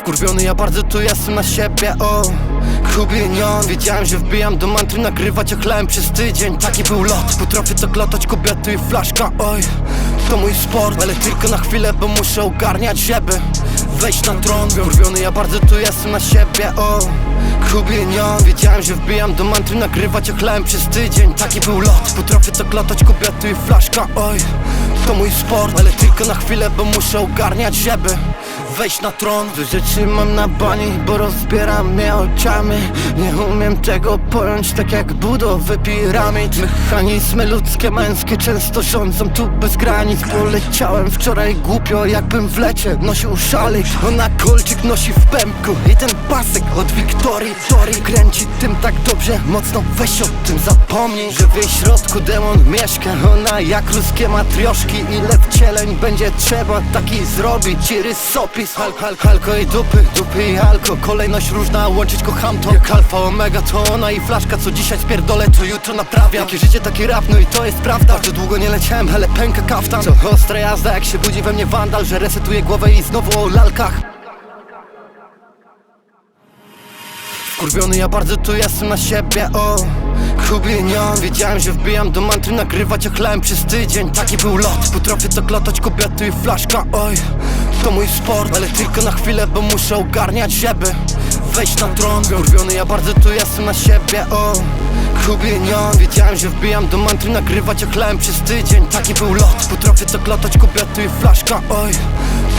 Wkurwiony ja bardzo tu jestem na siebie, o. Kubienion Wiedziałem, że wbijam do mantry nagrywać, ochlałem przez tydzień. Taki był lot, potrafię to glotać kobiety i flaszka, oj. To mój sport, ale tylko na chwilę, bo muszę ogarniać, żeby Wejść na tron, wkurwiony ja bardzo tu jestem na siebie, o. Kubienion Wiedziałem, że wbijam do mantry nagrywać, ochlałem przez tydzień. Taki był lot, potrafię to glotać kobiety i flaszka, oj. To mój sport, ale tylko na chwilę, bo muszę ogarniać, żeby Wejść na tron rzeczy mam na bani, bo rozbieram mnie oczami Nie umiem tego pojąć, tak jak budowy piramid. Mechanizmy ludzkie, męskie często rządzą tu bez granic. Poleciałem wczoraj głupio, jakbym w lecie nosił szalik. Ona kolczyk nosi w pępku i ten pasek od Wiktorii Tori kręci tym tak dobrze, mocno weź o tym zapomnij Że w jej środku demon mieszka, ona jak ruskie matrioszki Ile wcieleń będzie trzeba taki zrobić i rysopis Hal, hal, halko i dupy, dupy i alko Kolejność różna, łączyć kocham to. Jak alfa, omega to ona i flaszka. Co dzisiaj spierdolę, to jutro naprawiam. Jakie życie, taki rap, no i to jest prawda. Bardzo długo nie leciałem, ale pęka kaftan. Co ostra jazda, jak się budzi we mnie wandal Że resetuję głowę i znowu o lalkach. Wkurwiony ja bardzo tu jestem na siebie, o Kubienion Wiedziałem, że wbijam do mantry nagrywać, ochlałem przez tydzień. Taki był lot, potrafię to glotać kobiety i flaszka, oj To mój sport, ale tylko na chwilę, bo muszę ogarniać, żeby Wejść na tron. Wkurwiony ja bardzo tu jestem na siebie, o. Kubienion Wiedziałem, że wbijam do mantry nagrywać, ochlałem przez tydzień. Taki był lot, potrafię to glotać kobiety i flaszka, oj.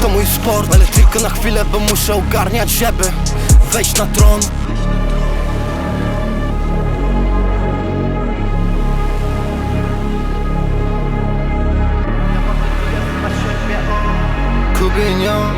To mój sport, ale tylko na chwilę, bo muszę ogarniać, żeby Wejść na tron opinią